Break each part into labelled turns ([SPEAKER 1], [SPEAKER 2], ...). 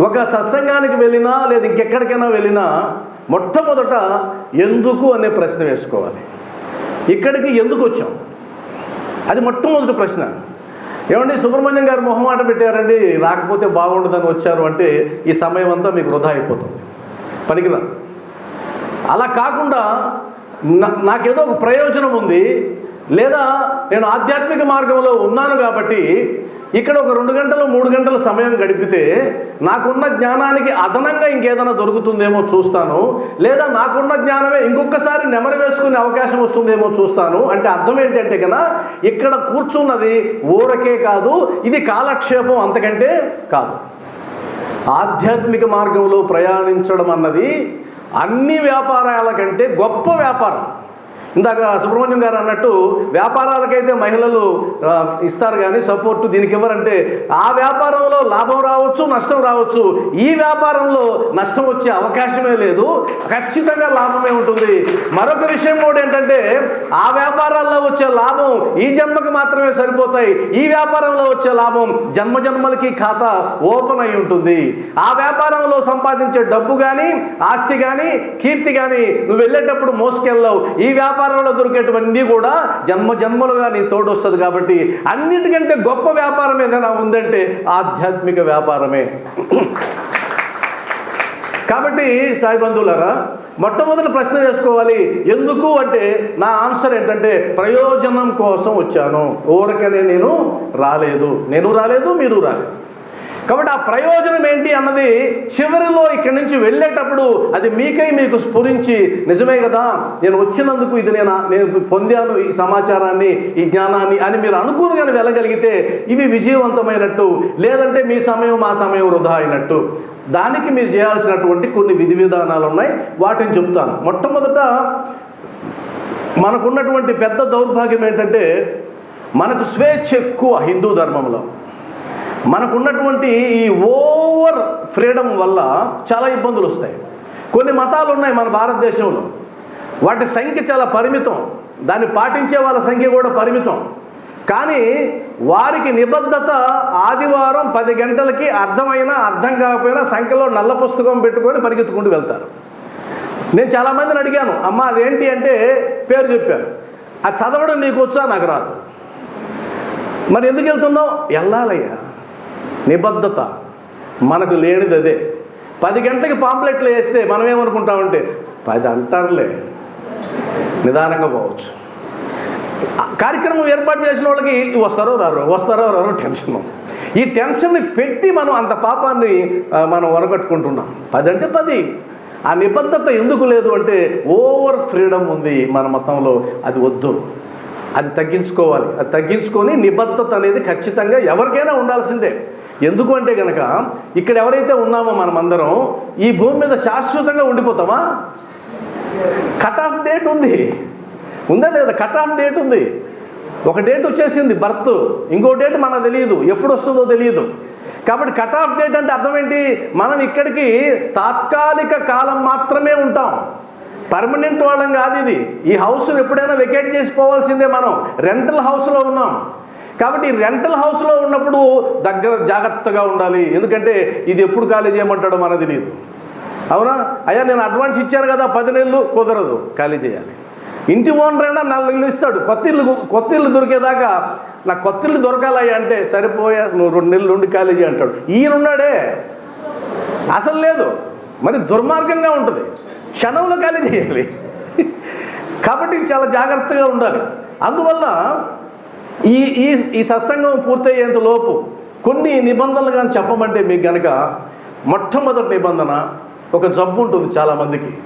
[SPEAKER 1] ఒక సత్సంగానికి వెళ్ళినా లేదా ఇంకెక్కడికైనా వెళ్ళినా మొట్టమొదట ఎందుకు అనే ప్రశ్న వేసుకోవాలి. ఇక్కడికి ఎందుకు వచ్చాం? అది మొట్టమొదటి ప్రశ్న. ఏమండి సుబ్రహ్మణ్యం గారు మొహమాట పెట్టారండి రాకపోతే బాగుండదని వచ్చారు అంటే ఈ సమయం అంతా మీకు వృధా అయిపోతుంది. పనికిరాదు. అలా కాకుండా నాకేదో ఒక ప్రయోజనం ఉంది లేదా నేను ఆధ్యాత్మిక మార్గంలో ఉన్నాను కాబట్టి ఇక్కడ ఒక రెండు గంటలు మూడు గంటల సమయం గడిపితే నాకున్న జ్ఞానానికి అదనంగా ఇంకేదైనా దొరుకుతుందేమో చూస్తాను. లేదా నాకున్న జ్ఞానమే ఇంకొకసారి నెమరు వేసుకునే అవకాశం వస్తుందేమో చూస్తాను. అంటే అర్థం ఏంటంటే కదా ఇక్కడ కూర్చున్నది ఊరకే కాదు ఇది కాలక్షేపం అంతకంటే కాదు. ఆధ్యాత్మిక మార్గంలో ప్రయాణించడం అన్నది అన్ని వ్యాపారాల కంటే గొప్ప వ్యాపారం. ఇందాక సుబ్రహ్మణ్యం గారు అన్నట్టు వ్యాపారాలకైతే మహిళలు ఇస్తారు కానీ సపోర్ట్ దీనికి ఇవ్వరంటే ఆ వ్యాపారంలో లాభం రావచ్చు నష్టం రావచ్చు. ఈ వ్యాపారంలో నష్టం వచ్చే అవకాశమే లేదు. ఖచ్చితంగా లాభమే ఉంటుంది. మరొక విషయం కూడా ఏంటంటే ఆ వ్యాపారాల్లో వచ్చే లాభం ఈ జన్మకి మాత్రమే సరిపోతాయి. ఈ వ్యాపారంలో వచ్చే లాభం జన్మ జన్మలకి ఖాతా ఓపెన్ అయి ఉంటుంది. ఆ వ్యాపారంలో సంపాదించే డబ్బు కానీ ఆస్తి కానీ కీర్తి కానీ నువ్వు వెళ్ళేటప్పుడు మోసుకెళ్ళవు. ఈ వ్యాపారం వ్యాపారంలో దొరికేటివన్నీ కూడా జన్మ జన్మలుగా నీ తోడు వస్తుంది కాబట్టి అన్నిటికంటే గొప్ప వ్యాపారం ఏదైనా ఉందంటే ఆధ్యాత్మిక వ్యాపారమే. కాబట్టి సాయి బంధువులారా మొట్టమొదటి ప్రశ్న వేసుకోవాలి ఎందుకు అంటే నా ఆన్సర్ ఏంటంటే ప్రయోజనం కోసం వచ్చాను. ఊరకనే నేను రాలేదు. నేను రాలేదు మీరు రాలేదు. కాబట్టి ఆ ప్రయోజనం ఏంటి అన్నది చివరిలో ఇక్కడి నుంచి వెళ్ళేటప్పుడు అది మీకై మీకు స్ఫురించి నిజమే కదా నేను వచ్చినందుకు ఇది నేను నేను పొందాను ఈ సమాచారాన్ని ఈ జ్ఞానాన్ని అని మీరు అనుకూలంగా వెళ్ళగలిగితే ఇవి విజయవంతమైనట్టు లేదంటే మీ సమయం మా సమయం వృధా అయినట్టు. దానికి మీరు చేయాల్సినటువంటి కొన్ని విధి విధానాలు ఉన్నాయి. వాటిని చెప్తాను. మొట్టమొదట మనకున్నటువంటి పెద్ద దౌర్భాగ్యం ఏంటంటే మనకు స్వేచ్ఛ ఎక్కువ హిందూ ధర్మంలో. మనకున్నటువంటి ఈ ఓవర్ ఫ్రీడమ్ వల్ల చాలా ఇబ్బందులు వస్తాయి. కొన్ని మతాలు ఉన్నాయి మన భారతదేశంలో. వాటి సంఖ్య చాలా పరిమితం. దాన్ని పాటించే వాళ్ళ సంఖ్య కూడా పరిమితం. కానీ వారికి నిబద్ధత ఆదివారం పది గంటలకి అర్థమైనా అర్థం కాకపోయినా సంఖ్యలో నల్ల పుస్తకం పెట్టుకొని పరిగెత్తుకుంటూ వెళ్తారు. నేను చాలామందిని అడిగాను అమ్మ అదేంటి? అంటే పేరు చెప్పాను అది చదవడం నీకు వచ్చా? నాకు రాదు. మరి ఎందుకు వెళ్తున్నావు? వెళ్ళాలయ్యా. నిబద్ధత మనకు లేనిది అదే. పది గంటలకి పాంప్లెట్లు వేస్తే మనం ఏమనుకుంటామంటే పది అంటారులే నిదానంగా పోవచ్చు. కార్యక్రమం ఏర్పాటు చేసిన వాళ్ళకి వస్తారో రారు వస్తారో రారు టెన్షన్ ఈ టెన్షన్ని పెట్టి మనం అంత పాపాన్ని మనం వనగట్టుకుంటున్నాం పది అంటే పది. ఆ నిబద్ధత ఎందుకు లేదు అంటే ఓవర్ ఫ్రీడమ్ ఉంది మన మతంలో. అది వద్దు. అది తగ్గించుకోవాలి. అది తగ్గించుకొని నిబద్ధత అనేది ఖచ్చితంగా ఎవరికైనా ఉండాల్సిందే. ఎందుకు అంటే కనుక ఇక్కడ ఎవరైతే ఉన్నామో మనమందరం ఈ భూమి మీద శాశ్వతంగా ఉండిపోతామా? కట్ ఆఫ్ డేట్ ఉంది. ఉందా లేదా? కట్ ఆఫ్ డేట్ ఉంది. ఒక డేట్ వచ్చేసింది బర్త్ ఇంకో డేట్ మనకు తెలియదు. ఎప్పుడు వస్తుందో తెలియదు. కాబట్టి కట్ ఆఫ్ డేట్ అంటే అర్థం ఏంటి? మనం ఇక్కడికి తాత్కాలిక కాలం మాత్రమే ఉంటాం. పర్మనెంట్ వాళ్ళం కాదు ఇది. ఈ హౌస్ను ఎప్పుడైనా వెకేట్ చేసిపోవాల్సిందే మనం. రెంటల్ హౌస్లో ఉన్నాం. కాబట్టి రెంటల్ హౌస్లో ఉన్నప్పుడు దగ్గర జాగ్రత్తగా ఉండాలి. ఎందుకంటే ఇది ఎప్పుడు ఖాళీ చేయమంటాడో మనది తెలియదు. అవునా? అయ్యా నేను అడ్వాన్స్ ఇచ్చాను కదా పది నెలలు కుదరదు ఖాళీ చేయాలి. ఇంటి ఓనర్ అయినా నాలుగు నెలలు ఇస్తాడు. కొత్త ఇల్లు కొత్త ఇల్లు దొరికేదాకా నాకు కొత్త ఇల్లు దొరకాలయ్యా అంటే సరిపోయా నువ్వు రెండు నెలలు ఉండి ఖాళీ చేయి అంటాడు. ఈయనున్నాడే అసలు లేదు. మరి దుర్మార్గంగా ఉంటుంది. క్షణంలో ఖాళీ చేయాలి. కాబట్టి చాలా జాగ్రత్తగా ఉండాలి. అందువల్ల ఈ ఈ ఈ సత్సంగం పూర్తయ్యేంత లోపు కొన్ని నిబంధనలు కానీ చెప్పమంటే మీకు గనక మొట్టమొదటి నిబంధన ఒక జబ్బు ఉంటుంది చాలామందికి.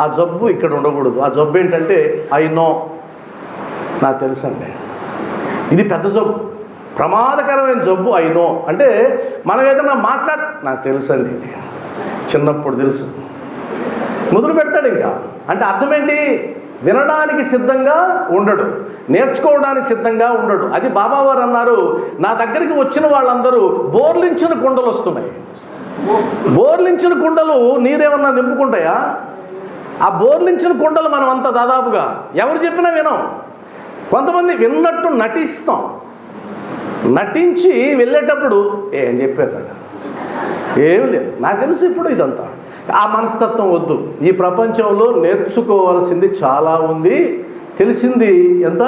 [SPEAKER 1] ఆ జబ్బు ఇక్కడ ఉండకూడదు. ఆ జబ్బు ఏంటంటే ఐ నో నాకు తెలుసండి. ఇది పెద్ద జబ్బు. ప్రమాదకరమైన జబ్బు ఐ నో. అంటే మనం ఏదైనా మాట్లాడ నాకు తెలుసండి ఇది. చిన్నప్పుడు తెలుసు. మొదలు పెడతాడు ఇంకా. అంటే అర్థం ఏంటి? వినడానికి సిద్ధంగా ఉండడు నేర్చుకోవడానికి సిద్ధంగా ఉండడు. అది బాబావారు అన్నారు నా దగ్గరికి వచ్చిన వాళ్ళందరూ బోర్లించిన కుండలు వస్తున్నాయి. బోర్లించిన కుండలు నీరేమన్నా నింపుకుంటాయా? ఆ బోర్లించిన కుండలు మనం అంత దాదాపుగా ఎవరు చెప్పినా వినం. కొంతమంది విన్నట్టు నటిస్తాం. నటించి వెళ్ళేటప్పుడు ఏం చెప్పారు? ఏం లేదు. నాకు తెలుసు ఇప్పుడు ఇదంతా. ఆ మనస్తత్వం వద్దు. ఈ ప్రపంచంలో నేర్చుకోవాల్సింది చాలా ఉంది. తెలిసింది ఎంత?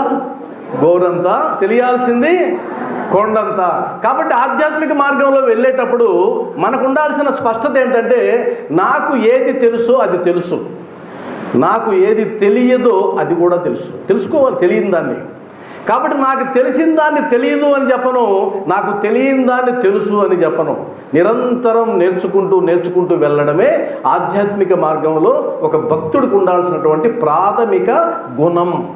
[SPEAKER 1] గోరంతా. తెలియాల్సింది కొండంత. కాబట్టి ఆధ్యాత్మిక మార్గంలో వెళ్ళేటప్పుడు మనకు ఉండాల్సిన స్పష్టత ఏంటంటే నాకు ఏది తెలుసో అది తెలుసు. నాకు ఏది తెలియదో అది కూడా తెలుసు. తెలుసుకోవాలి తెలియని దాన్ని. కాబట్టి నాకు తెలిసిన దాన్ని తెలియదు అని చెప్పను. నాకు తెలియని దాన్ని తెలుసు అని చెప్పను. నిరంతరం నేర్చుకుంటూ నేర్చుకుంటూ వెళ్ళడమే ఆధ్యాత్మిక మార్గంలో ఒక భక్తుడికి ఉండాల్సినటువంటి ప్రాథమిక గుణం.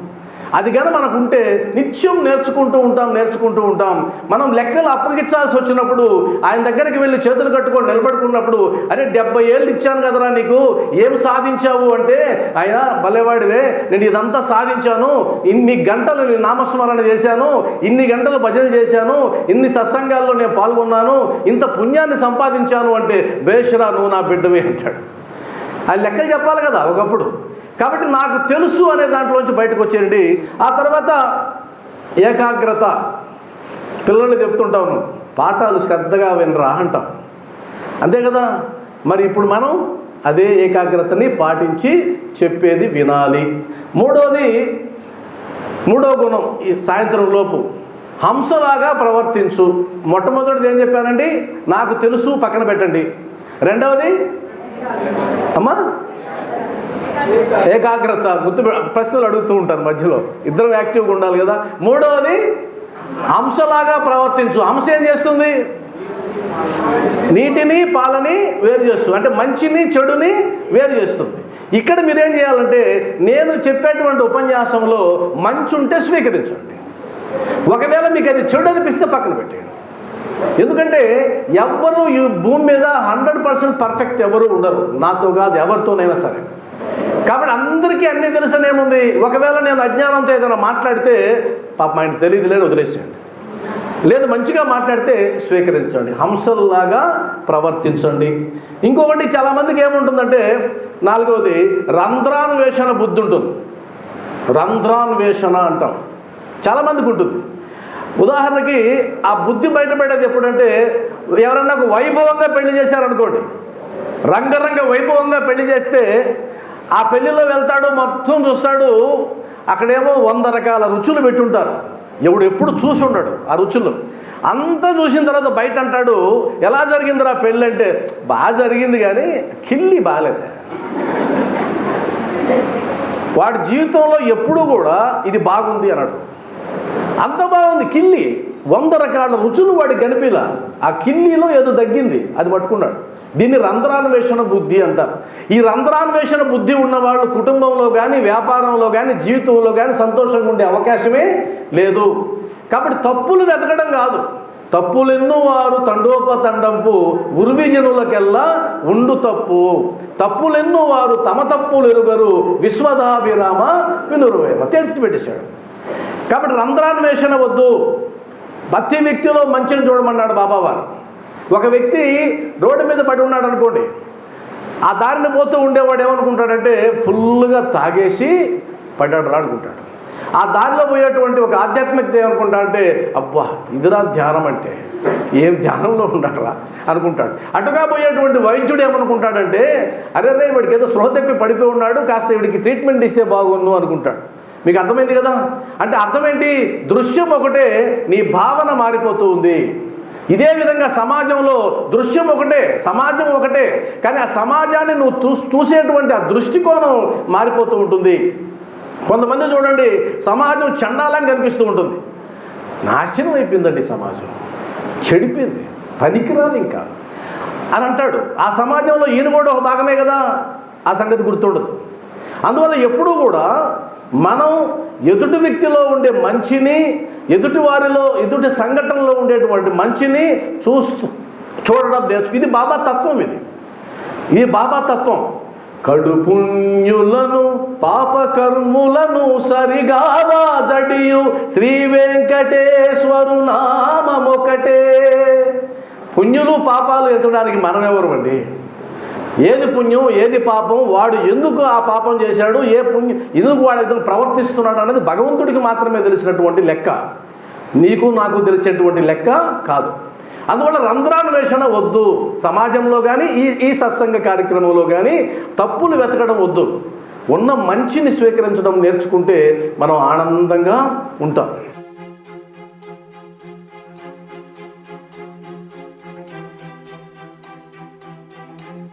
[SPEAKER 1] అది కానీ మనకు ఉంటే నిత్యం నేర్చుకుంటూ ఉంటాం నేర్చుకుంటూ ఉంటాం. మనం లెక్కలు అప్పగించాల్సి వచ్చినప్పుడు ఆయన దగ్గరికి వెళ్ళి చేతులు కట్టుకొని నిలబడుకున్నప్పుడు అరే డెబ్బై ఏళ్ళు ఇచ్చాను కదరా నీకు ఏం సాధించావు? అంటే ఆయన భలేవాడివే నేను ఇదంతా సాధించాను ఇన్ని గంటలు నేను నామస్మరణ చేశాను ఇన్ని గంటలు భజన చేశాను ఇన్ని సత్సంగాల్లో నేను పాల్గొన్నాను ఇంత పుణ్యాన్ని సంపాదించాను అంటే బేషరా నువ్వు నా బిడ్డవి అంటాడు. ఆ లెక్కలు చెప్పాలి కదా ఒకప్పుడు. కాబట్టి నాకు తెలుసు అనే దాంట్లోంచి బయటకు వచ్చేయండి. ఆ తర్వాత ఏకాగ్రత. పిల్లల్ని చెప్తుంటాము పాఠాలు శ్రద్ధగా వినరా అంటాం. అంతే కదా? మరి ఇప్పుడు మనం అదే ఏకాగ్రతని పాటించి చెప్పేది వినాలి. మూడోది మూడో గుణం ఈ సాయంత్రం లోపు. హంసలాగా ప్రవర్తించు. మొట్టమొదటిది ఏం చెప్పానండి? నాకు తెలుసు పక్కన పెట్టండి. రెండవది అమ్మా? ఏకాగ్రత గుర్తు ప్రశ్నలు అడుగుతూ ఉంటారు మధ్యలో. ఇద్దరం యాక్టివ్గా ఉండాలి కదా. మూడవది హంసలాగా ప్రవర్తించు. హంస ఏం చేస్తుంది? నీటిని పాలని వేరు చేస్తుంది అంటే మంచిని చెడుని వేరు చేస్తుంది. ఇక్కడ మీరేం చేయాలంటే నేను చెప్పేటువంటి ఉపన్యాసంలో మంచి ఉంటే స్వీకరించండి. ఒకవేళ మీకు అది చెడు అనిపిస్తే పక్కన పెట్టేయండి. ఎందుకంటే ఎవ్వరూ ఈ భూమి మీద హండ్రెడ్ పర్సెంట్ పర్ఫెక్ట్ ఎవరు ఉండరు. నాతో కాదు ఎవరితోనైనా సరే. కాబట్టి అందరికీ అన్నీ తెలుసనేముంది ఒకవేళ నేను అజ్ఞానంతో ఏదైనా మాట్లాడితే పాప ఆయన తెలియదు లేని వదిలేసేయండి. లేదు మంచిగా మాట్లాడితే స్వీకరించండి. హంసల్లాగా ప్రవర్తించండి. ఇంకొకటి చాలామందికి ఏముంటుందంటే నాలుగవది రంధ్రాన్వేషణ బుద్ధి ఉంటుంది. రంధ్రాన్వేషణ అంటాం. చాలామందికి ఉంటుంది. ఉదాహరణకి ఆ బుద్ధి బయటపడేది ఎప్పుడంటే ఎవరన్నా ఒక వైభవంగా పెళ్ళి చేశారనుకోండి రంగరంగ వైభవంగా పెళ్ళి చేస్తే ఆ పెళ్ళిలో వెళ్తాడు మొత్తం చూస్తాడు అక్కడేమో వంద రకాల రుచులు పెట్టుంటారు. ఎవడు ఎప్పుడు చూసి ఉండడు ఆ రుచులు. అంతా చూసిన తర్వాత బయట అంటాడు ఎలా జరిగిందిరా పెళ్ళి అంటే బాగా జరిగింది కానీ కిల్లి బాగాలేదు వాడి జీవితంలో ఎప్పుడూ కూడా ఇది బాగుంది అన్నాడు అంత బాగుంది కిల్లి. వంద రకాల రుచులు వాడికి కనిపిలా ఆ కిల్లీలో ఏదో తగ్గింది. అది పట్టుకున్నాడు. దీన్ని రంధ్రాన్వేషణ బుద్ధి అంటారు. ఈ రంధ్రాన్వేషణ బుద్ధి ఉన్నవాళ్ళు కుటుంబంలో కానీ వ్యాపారంలో కానీ జీవితంలో కానీ సంతోషంగా ఉండే అవకాశమే లేదు. కాబట్టి తప్పులు వెతకడం కాదు. తప్పులెన్నో వారు తండోపతండంపు ఉర్విజనులకెల్లా ఉండు తప్పు. తప్పులెన్నో వారు తమ తప్పులు ఎరుగరు విశ్వదాభిరామ వినురువేమ. తేల్చి పెట్టేశాడు కాబట్టి రంధ్రాన్వేషణ వద్దు. ప్రతి వ్యక్తిలో మంచిని చూడమన్నాడు బాబావారు. ఒక వ్యక్తి రోడ్డు మీద పడి ఉన్నాడు అనుకోండి ఆ దారిని పోతూ ఉండేవాడు ఏమనుకుంటాడంటే ఫుల్గా తాగేసి పడ్డాడు రాడుకుంటాడు ఆ దారిలో పోయేటువంటి ఒక ఆధ్యాత్మికత ఏమనుకుంటాడంటే అబ్బా ఇదిరా ధ్యానం అంటే ఏం ధ్యానంలో ఉన్నాడరా అనుకుంటాడు. అటుగా పోయేటువంటి వైద్యుడు ఏమనుకుంటాడంటే అరే రే వాడికి ఏదో స్పృహ తప్పి పడిపోయి ఉన్నాడు కాస్త వీడికి ట్రీట్మెంట్ ఇస్తే బాగుండు అనుకుంటాడు. మీకు అర్థమైంది కదా? అంటే అర్థం ఏంటి దృశ్యం ఒకటే నీ భావన మారిపోతూ ఉంది. ఇదే విధంగా సమాజంలో దృశ్యం ఒకటే సమాజం ఒకటే కానీ ఆ సమాజాన్ని నువ్వు చూ చూసేటువంటి ఆ దృష్టికోణం మారిపోతూ ఉంటుంది. కొంతమంది చూడండి సమాజం చండాలంగా కనిపిస్తూ ఉంటుంది. నాశనం అయిపోయిందండి సమాజం. చెడిపోయింది. పనికిరాదు ఇంకా. అని అంటాడు. ఆ సమాజంలో ఈయన కూడా ఒక భాగమే కదా? ఆ సంగతి గుర్తుండదు. అందువల్ల ఎప్పుడూ కూడా మనం ఎదుటి వ్యక్తిలో ఉండే మంచిని ఎదుటి వారిలో ఎదుటి సంఘటనలో ఉండేటువంటి మంచిని చూస్తూ చూడడం నేర్చుకు ఇది బాబా తత్వం ఇది. ఇది బాబా తత్వం కడుపుణ్యులను పాపకర్ములను సరిగావా జడియు శ్రీ వెంకటేశ్వరు నామమొకటే. పుణ్యులు పాపాలు ఎంచడానికి మనమెవరు అండి? ఏది పుణ్యం ఏది పాపం వాడు ఎందుకు ఆ పాపం చేశాడు ఏ పుణ్యం ఎందుకు వాడు ఇతను ప్రవర్తిస్తున్నాడు అనేది భగవంతుడికి మాత్రమే తెలిసినటువంటి లెక్క. నీకు నాకు తెలిసేటువంటి లెక్క కాదు. అందువల్ల రంధ్రాన్వేషణ వద్దు. సమాజంలో కానీ ఈ ఈ సత్సంగ కార్యక్రమంలో కానీ తప్పులు వెతకడం వద్దు. ఉన్న మంచిని స్వీకరించడం నేర్చుకుంటే మనం ఆనందంగా ఉంటాం.